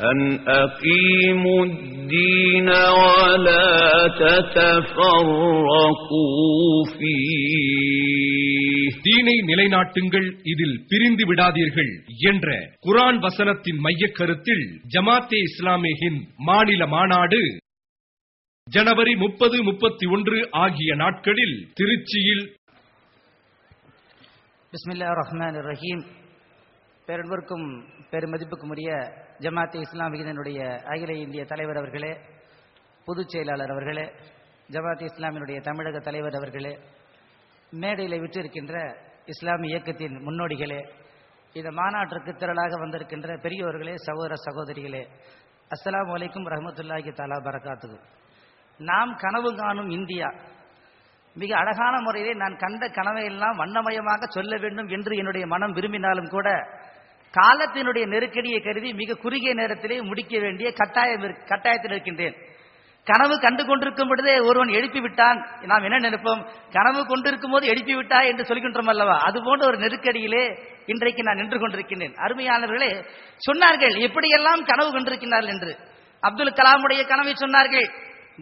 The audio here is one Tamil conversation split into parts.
أن أقيموا الدين ولا تتفرقوا فيه தீனை நிலைநாட்டுங்கள் இதில் பிரிந்து விடாதீர்கள் என்ற குரான் வசனத்தின் மையக் கருத்தில் ஜமாத்தே இஸ்லாமே ஹிந்த் மாநில மாநாடு ஜனவரி முப்பது முப்பத்தி ஒன்று ஆகிய நாட்களில் திருச்சியில் பிஸ்மில்லா ரஹ்மான் ரஹீம் பேரன்பருக்கும் பெருமதிப்புக்கும் ஜமாத்தி ஜமாத் இஸ்லாமியினுடைய அகில இந்திய தலைவர் அவர்களே பொதுச் செயலாளர் அவர்களே ஜமாத்தி இஸ்லாமினுடைய தமிழக தலைவர் அவர்களே மேடையில் விற்றிருக்கின்ற இஸ்லாமிய இயக்கத்தின் முன்னோடிகளே இந்த மாநாட்டிற்கு திரளாக வந்திருக்கின்ற பெரியவர்களே சகோதர சகோதரிகளே அஸ்லாம் வலைக்கும் ரஹமத்துல்லாஹி தாலா பரகாத்துகு நாம் கனவு காணும் இந்தியா. மிக அழகான முறையிலே நான் கண்ட கனவையெல்லாம் வண்ணமயமாக சொல்ல வேண்டும் என்று என்னுடைய மனம் விரும்பினாலும் கூட காலத்தினுடைய நெருக்கடியை கருதி மிக குறுகிய நேரத்திலே முடிக்க வேண்டிய கட்டாயம் கட்டாயத்தில் இருக்கின்றேன். கனவு கண்டு கொண்டிருக்கும் பொழுதே ஒருவன் எழுப்பி விட்டான். நாம் என்ன நினைப்போம்? கனவு கொண்டிருக்கும் போது எழுப்பி விட்டா என்று சொல்கின்றோம் அல்லவா? அது போன்ற ஒரு நெருக்கடியிலே இன்றைக்கு நான் நின்று கொண்டிருக்கின்றேன். அருமையானவர்களே சொன்னார்கள் எப்படியெல்லாம் கனவு கொண்டிருக்கிறார்கள் என்று? அப்துல் கலாமுடைய கனவை சொன்னார்கள்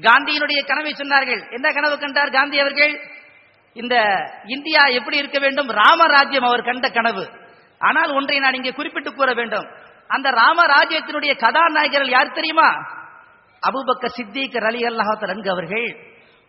காந்தியினுடைய கனவை சொன்னார்கள். என்ன கனவு கண்டார் காந்தி அவர்கள்? இந்த இந்தியா எப்படி இருக்க வேண்டும்? ராமராஜ்யம் அவர் கண்ட கனவு. ஆனால் ஒன்றை நான் இங்கே குறிப்பிட்டு கூற வேண்டும். அந்த ராமராஜ்யத்தினுடைய கதாநாயகர்கள் யார் தெரியுமா? அபூபக்கர் சித்திக் அலி அல்லாஹால் அன்கு அவர்கள்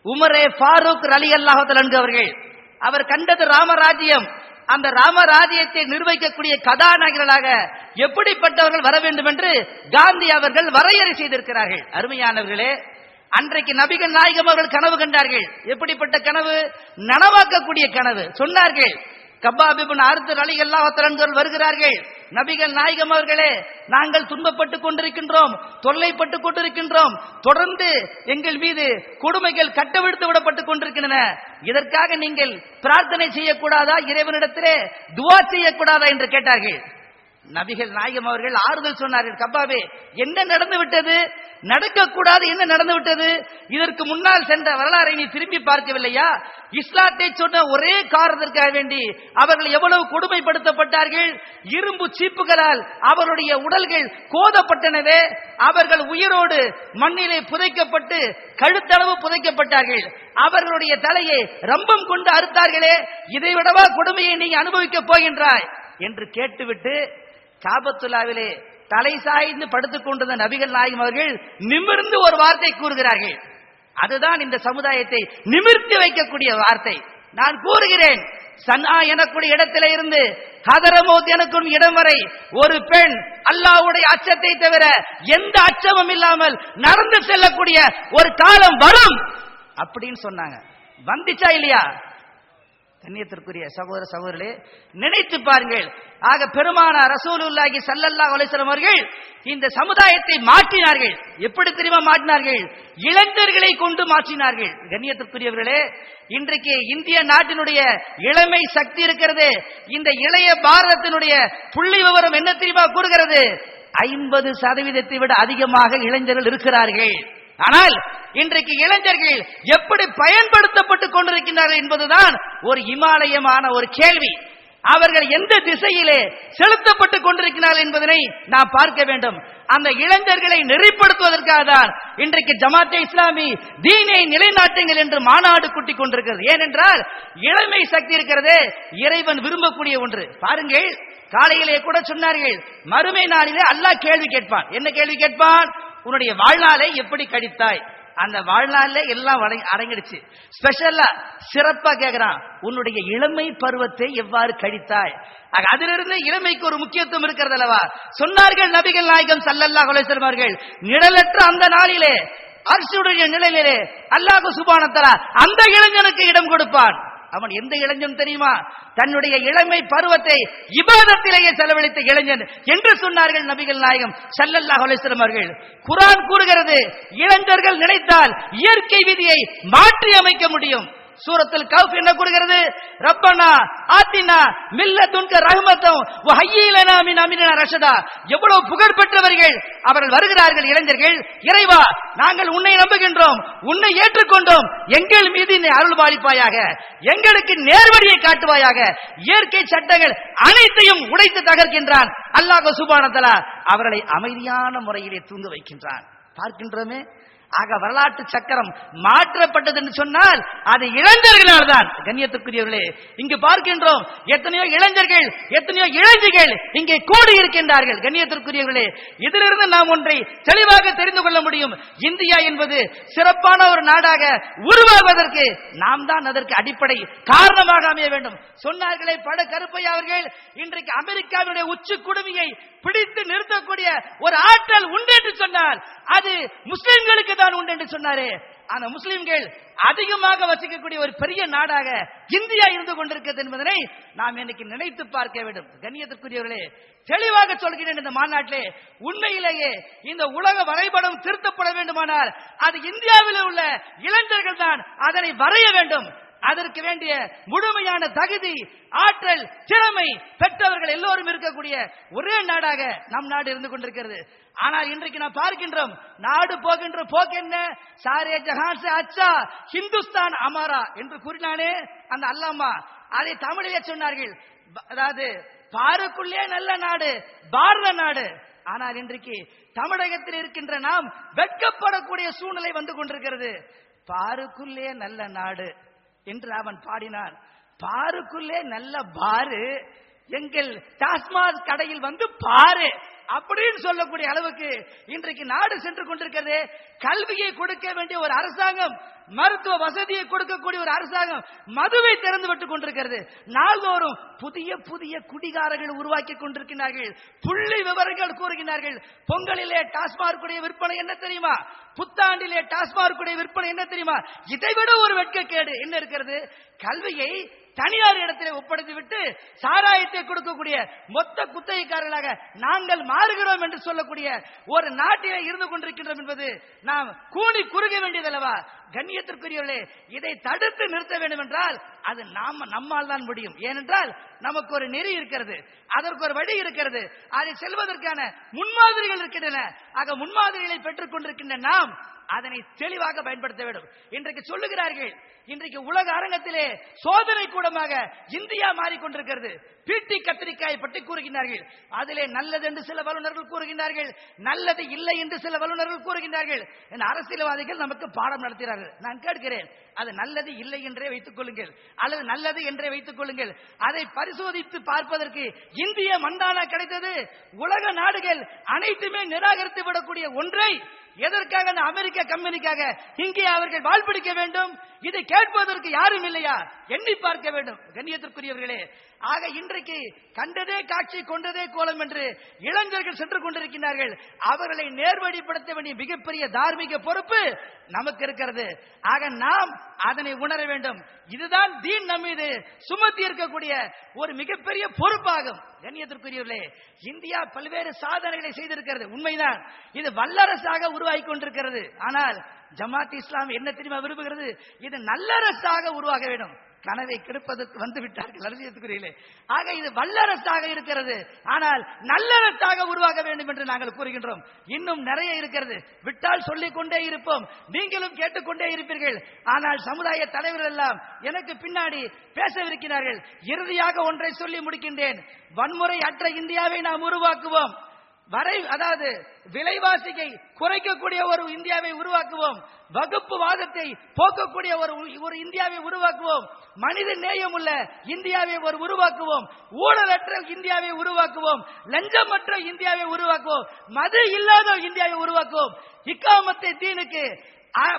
உமரே ஃபாரூக் அலி அல்லாஹால் அன்கு அவர்கள். அவர் கண்டது ராமராஜ்யம். அந்த ராமராஜ்யத்தை நிர்வகிக்கக்கூடிய கதாநாயகர்களாக எப்படிப்பட்டவர்கள் வர வேண்டும் என்று காந்தி அவர்கள் வரையறை செய்திருக்கிறார்கள். அருமையானவர்களே அன்றைக்கு நபிகள் நாயகம் அவர்கள் கனவு கண்டார்கள். எப்படிப்பட்ட கனவு? நனவாக்கக்கூடிய கனவு. சொன்னார்கள் கபாபிபின் அறுத்தர் அலி அல்லாஹத்தரன்கள் வருகிறார்கள். நபிகள் நாயகம் அவர்களே நாங்கள் துன்பப்பட்டுக் கொண்டிருக்கின்றோம் தொல்லைப்பட்டுக் கொண்டிருக்கின்றோம். தொடர்ந்து எங்கள் மீது கொடுமைகள் கட்டவிழ்த்து விடப்பட்டுக் கொண்டிருக்கின்றன. இதற்காக நீங்கள் பிரார்த்தனை செய்யக்கூடாதா? இறைவனிடத்திலே துவா செய்யக்கூடாதா என்று கேட்டார்கள். நபிகள் நாயகம் அவர்கள் ஆறுதல் சொன்னார்கள் கப்பாவே என்ன நடந்து விட்டது? நடக்கக்கூடாது என்ன நடந்து விட்டது? இதற்கு முன்னால் சென்ற வரலாறை நீ திரும்பி பார்க்கவில்லையா? இஸ்லாத்தை சொன்ன ஒரே காரணத்திற்காக வேண்டி அவர்கள் எவ்வளவு கொடுமைப்படுத்தப்பட்டார்கள்? இரும்பு சீப்புகளால் அவருடைய உடல்கள் கோதப்பட்டனவே அவர்கள் உயிரோடு மண்ணிலே புதைக்கப்பட்டு கழுத்தளவு புதைக்கப்பட்டார்கள். அவர்களுடைய தலையை ரம்பம் கொண்டு அறுத்தார்களே இதை விடவா கொடுமையை நீ அனுபவிக்கப் போகின்றாய்? என்று கேட்டுவிட்டு காபத்துல்லாவிலே தலை சாய்ந்து படுத்துக் கொண்டிருந்த நபிகள் நாயகம் அவர்கள் நிமிர்ந்து ஒரு வார்த்தை கூறுகிறார்கள். அதுதான் இந்த சமுதாயத்தை நிமிர்த்தி வைக்கக்கூடிய வார்த்தை. நான் கூறுகிறேன் சன்னா எனக்குடைய இடத்தில இருந்து ஹதரமோத் எனக்கும் இடம் வரை ஒரு பெண் அல்லாஹ்வுடைய அச்சத்தை தவிர எந்த அச்சமும் இல்லாமல் நடந்து செல்லக்கூடிய ஒரு காலம் வரும் அப்படின்னு சொன்னாங்க. வந்துச்சா இல்லையா? கண்ணியத்திற்குரிய சகோதர சகோதரர்களே நினைத்து பாருங்கள் ஆக பெருமான ரசூலுல்லாஹி ஸல்லல்லாஹு அலைஹி அவர்கள் இந்த சமுதாயத்தை மாற்றினார்கள். எப்படி தெரியுமா மாற்றினார்கள்? இளைஞர்களை கொண்டு மாற்றினார்கள். கண்ணியத்திற்குரியவர்களே இன்றைக்கு இந்திய நாட்டினுடைய இளமை சக்தி இருக்கிறது. இந்த இளைய பாரதத்தினுடைய புள்ளி விவரம் என்ன தெரியுமா கூறுகிறது? ஐம்பது சதவீதத்தை விட அதிகமாக இளைஞர்கள் இருக்கிறார்கள். ஆனால் இன்றைக்கு இளைஞர்கள் எப்படி பயன்படுத்தப்பட்டுக் கொண்டிருக்கின்றார்கள் என்பதுதான் ஒரு இமாலயமான ஒரு கேள்வி. அவர்கள் எந்த திசையிலே செலுத்தப்பட்டுக் கொண்டிருக்கிறார்கள் என்பதனை நாம் பார்க்க வேண்டும். அந்த இளைஞர்களை நெறிப்படுத்துவதற்காக தான் இன்றைக்கு ஜமாத்தே இஸ்லாமி தீனை நிலைநாட்டுங்கள் என்று மாநாடு கூட்டிக் கொண்டிருக்கிறது. ஏனென்றால் இளமை சக்தி இருக்கிறதே இறைவன் விரும்பக்கூடிய ஒன்று. பாருங்கள் காலையிலே கூட சொன்னார்கள் மறுமை நாளிலே அல்லாஹ் கேள்வி கேட்பான். என்ன கேள்வி கேட்பான்? உன்னுடைய வாழ்நாளை எப்படி கழித்தாய்? அந்த வாழ்நாள்ல எல்லாம் அடங்கி- அடங்கிடுச்சு. ஸ்பெஷலா சிறப்பா கேக்குறான் உன்னுடைய இளமை பருவத்தை எவ்வாறு கழித்தாய்? அதிலிருந்து இளமைக்கு ஒரு முக்கியத்துவம் இருக்கிறது அல்லவா? சொன்னார்கள் நபிகள் நாயகம் சல்லல்லா அலைஹி அவர்கள் நிழலற்ற அந்த நாளிலே அரசுடைய நிலையிலே அல்லாஹு சுபானத்தரா அந்த இளைஞனுக்கு இடம் கொடுப்பான். அவன் எந்த இளைஞன் தெரியுமா? தன்னுடைய இளமை பருவத்தை இபாதத்திலேயே செலவழித்த இளைஞன். என்று சொன்னார்கள் நபிகள் நாயகம் ஸல்லல்லாஹு அலைஹி குரான் அவர்கள். கூறுகிறது இளைஞர்கள் நினைத்தால் இயற்கை விதியை மாற்றி அமைக்க முடியும். சூரத்தில் கவுஃப் என்ன கூறுகிறது? ரப்பனா ஆத்தினா மில்ல துன்க ரஹ்மத்தும் ஹையிலனா மின் அமினா ரஷதா. எவ்வளவு புகழ் பெற்றவர்கள் அவர்கள் வருகிறார்கள் இளைஞர்கள். இறைவா நாங்கள் உன்னை நம்புகின்றோம். உன்னை ஏற்றுக்கொண்டோம். எங்கள் மீது நீ அருள் பாலிப்பாயாக. எங்களுக்கு நேர்வழியை காட்டுவாயாக. இயற்கை சட்டங்கள் அனைத்தையும் உடைத்து தகர்க்கின்றான். அல்லாஹ் சுபானத்தலா அவர்களை அமைதியான முறையிலே தூங்க வைக்கின்றான். பார்க்கின்றோமே? ஆக வரலாற்று சக்கரம் மாற்றப்பட்டது என்று சொன்னால் அது இளைஞர்களால் தான் கண்ணியத்துக்குரியவர்களே இங்கு பார்க்கின்றோம் எத்தனையோ இளைஞர்கள் எத்தனையோ இளைஞர்கள் இங்கே கூடி இருக்கின்றார்கள் கண்ணியத்திற்குரியவர்களே இதிலிருந்து நாம் ஒன்றை தெளிவாக தெரிந்து கொள்ள முடியும். இந்தியா என்பது சிறப்பான ஒரு நாடாக உருவாகுவதற்கு நாம் தான் அதற்கு அடிப்படை காரணமாக அமைய வேண்டும். சொன்னார்களே பட கருப்பையா அவர்கள் இன்றைக்கு அமெரிக்காவினுடைய உச்சி குடுமையை பிடித்து நிறுத்தக்கூடிய ஒரு ஆற்றல் உண்டு என்று சொன்னால் அது முஸ்லிம்களுக்கு தான் உண்டு என்று சொன்னாரே. அந்த முஸ்லிம்கள் அதிகமாக வசிக்கக்கூடிய ஒரு பெரிய நாடாக இந்தியா இருந்து கொண்டிருக்கிறது என்பதனை நாம் இன்னைக்கு நினைத்து பார்க்க வேண்டும். கண்ணியத்திற்குரியவர்களே தெளிவாக சொல்கிறேன் இந்த மாநாட்டிலே உண்மையிலேயே இந்த உலக வரைபடம் திருத்தப்பட வேண்டுமானால் அது இந்தியாவில் உள்ள இளைஞர்கள் தான் அதனை வரைய வேண்டும். அதற்கு வேண்டிய முழுமையான தகுதி ஆற்றல் திறமை பெற்றவர்கள் எல்லோரும் இருக்கக்கூடிய ஒரே நாடாக நம் நாடு இருந்து கொண்டிருக்கிறது. ஆனால் இன்றைக்கு நாம் பார்க்கின்றோம் நாடு போகின்ற போக்கு என்ன? சாரே ஜஹான் சே அச்சா ஹிந்துஸ்தான் அமாரா என்று கூறினானே அந்த அல்லாமா. அதை தமிழிலே சொன்னார்கள். அதாவது பாருக்குள்ளே நல்ல நாடு பாரத நாடு. ஆனால் இன்றைக்கு தமிழகத்தில் இருக்கின்ற நாம் வெட்கப்படக்கூடிய சூழ்நிலை வந்து கொண்டிருக்கிறது. பாருக்குள்ளே நல்ல நாடு. என்று அவன் பாடினான். பாருக்குள்ளே நல்ல பாரு. எங்கள் டாஸ்மாக் கடையில் வந்து பாரு. அப்படின்னு சொல்லக்கூடிய அளவுக்கு இன்றைக்கு நாடு சென்று கொண்டிருக்கிறது. கல்வியை கொடுக்க வேண்டிய ஒரு அரசாங்கம் மருத்துவ வசதியை கொடுக்கக்கூடிய ஒரு அரசாங்கம் மதுவை திறந்து விட்டுக் கொண்டிருக்கிறது. நாள்தோறும் புதிய புதிய குடிகாரர்கள் உருவாக்கி கொண்டிருக்கிறார்கள். புள்ளி விவரங்கள் கூறுகிறார்கள். பொங்கலிலே டாஸ்மார்க்குடைய விற்பனை என்ன தெரியுமா? புத்தாண்டிலே டாஸ்மார்க்குடைய விற்பனை என்ன தெரியுமா? இதைவிட ஒரு வெட்கக்கேடு என்ன இருக்கிறது? கல்வியை தனியார் இடத்திலே ஒப்படைத்து விட்டு சாராயத்தை கொடுக்கக்கூடிய மொத்த குத்தகைக்காரர்களாக நாங்கள் மாறுகிறோம் என்று சொல்லக்கூடிய ஒரு நாட்டிலே இருந்து கொண்டிருக்கின்றோம் என்பது நாம் கூடி குறுக வேண்டியதல்லவா? கண்ணியத்திற்குரியவர்களே இதை தடுத்து நிறுத்த வேண்டும் என்றால் அது நாம நம்மால் தான் முடியும். ஏனென்றால் நமக்கு ஒரு நெறி இருக்கிறது. அதற்கு ஒரு வழி இருக்கிறது. அதை செல்வதற்கான முன்மாதிரிகள் இருக்கின்றன. ஆக முன்மாதிரிகளை பெற்றுக் கொண்டிருக்கின்ற நாம் அதனை தெளிவாக பயன்படுத்த வேண்டும். இன்றைக்கு சொல்லுகிறார்கள் இன்றைக்கு உலக அரங்கத்திலே சோதனை கூடமாக இந்தியா மாறிக்கொண்டிருக்கிறது. பீட்டி கத்திரிக்காய் பற்றி கூறுகின்றார்கள். அதிலே நல்லது என்று சில வல்லுநர்கள் கூறுகின்றார்கள் நல்லது இல்லை என்று சில வல்லுநர்கள் கூறுகின்றார்கள். இந்த அரசியல்வாதிகள் நமக்கு பாடம் நடத்துகிறார்கள். நான் கேட்கிறேன் அது நல்லது இல்லை என்றே வைத்துக் கொள்ளுங்கள். அல்லது நல்லது என்றே வைத்துக் கொள்ளுங்கள். அதை பரிசோதித்து பார்ப்பதற்கு இந்திய மண்டானா கிடைத்தது. உலக நாடுகள் அனைத்துமே நிராகரித்து விடக்கூடிய ஒன்றை எதற்காக அந்த அமெரிக்க கம்பெனிக்காக இங்கே அவர்கள் வாழ்பிடிக்க வேண்டும்? இதை கேட்பதற்கு யாரும் இல்லையா? எண்ணி பார்க்க வேண்டும். கண்ணியத்திற்குரியவர்களே ஆக இன்றைக்கு கண்டதே காட்சி கொண்டதே கோலம் என்று இளைஞர்கள் சென்று கொண்டிருக்கிறார்கள் அவர்களை நேர்வழிப்படுத்த வேண்டிய மிகப்பெரிய தார்மீக பொறுப்பு நமக்கு இருக்கிறது. ஆக நாம் அதனை உணர வேண்டும். இதுதான் தீன் நம்மீது சுமத்தி இருக்கக்கூடிய ஒரு மிகப்பெரிய பொறுப்பாகும். கண்ணியத்திற்குரியவர்களே இந்தியா பல்வேறு சாதனைகளை செய்திருக்கிறது. உண்மைதான். இது வல்லரசாக உருவாகி கொண்டிருக்கிறது. ஆனால் ஜமாத் இஸ்லாம் என்ன தெரியுமா விரும்புகிறது? இது நல்லரசாக உருவாக வேண்டும். கனவை கெடுப்பதற்கு வந்து விட்டார்கள் அரசியத்துக்குரியலே ஆக இது வல்லரசாக இருக்கிறது. ஆனால் நல்லரசாக உருவாக வேண்டும் என்று நாங்கள் கூறுகின்றோம். இன்னும் நிறைய இருக்கிறது. விட்டால் சொல்லிக் கொண்டே இருப்போம். நீங்களும் கேட்டுக்கொண்டே இருப்பீர்கள். ஆனால் சமுதாய தலைவர்கள் எல்லாம் எனக்கு பின்னாடி பேசவிருக்கிறார்கள். இறுதியாக ஒன்றை சொல்லி முடிக்கின்றேன். வன்முறை அற்ற இந்தியாவை நாம் உருவாக்குவோம். வரை அதாவது விலைவாசியை குறைக்கக்கூடிய ஒரு இந்தியாவை உருவாக்குவோம். வகுப்பு வாதத்தை போக்கக்கூடிய ஒரு ஒரு இந்தியாவை உருவாக்குவோம். மனித நேயம் உள்ள இந்தியாவை ஒரு உருவாக்குவோம். ஊழலற்ற இந்தியாவை உருவாக்குவோம். லஞ்சமற்ற இந்தியாவை உருவாக்குவோம். மது இல்லாத இந்தியாவை உருவாக்குவோம். இக்காமத்தை தீனுக்கு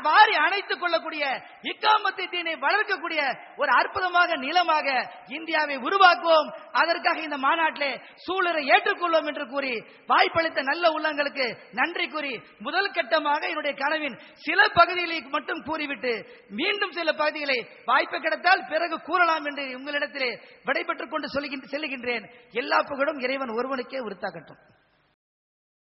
வாரி அணைத்துக் கொள்ளக்கூடிய இக்காமத்தை தீனை வளர்க்கக்கூடிய ஒரு அற்புதமாக நிலமாக இந்தியாவை உருவாக்குவோம். அதற்காக இந்த மாநாட்டிலே சூழலை ஏற்றுக்கொள்வோம் என்று கூறி வாய்ப்பளித்த நல்ல உள்ளங்களுக்கு நன்றி கூறி முதல் கட்டமாக என்னுடைய கனவின் சில பகுதிகளை மட்டும் கூறிவிட்டு மீண்டும் சில பகுதிகளை வாய்ப்பு கிடைத்தால் பிறகு கூறலாம் என்று உங்களிடத்திலே விடைபெற்றுக் கொண்டு சொல்லுகின்ற செல்லுகின்றேன். எல்லா புகழும் இறைவன் ஒருவனுக்கே உறுத்தாக்கட்டும்